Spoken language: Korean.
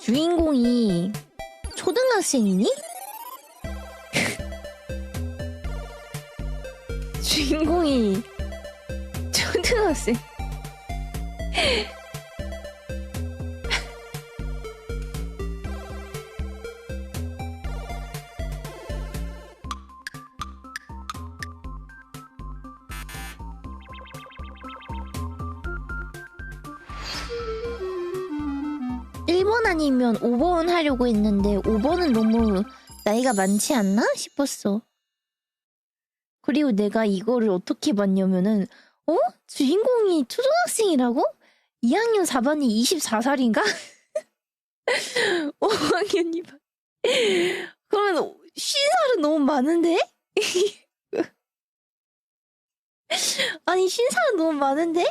주인공이 초등학생이니? 주인공이 초등학생. 일번 아니면 5번 하려고 했는데 5번은 너무 나이가 많지 않나 싶었어. 그리고 내가 이거를 어떻게 봤냐면은 어? 주인공이 초등학생이라고? 2학년 4반이 24살인가? 5학년 2반. 그러면 50살은 너무 많은데? 아니 50살은 너무 많은데?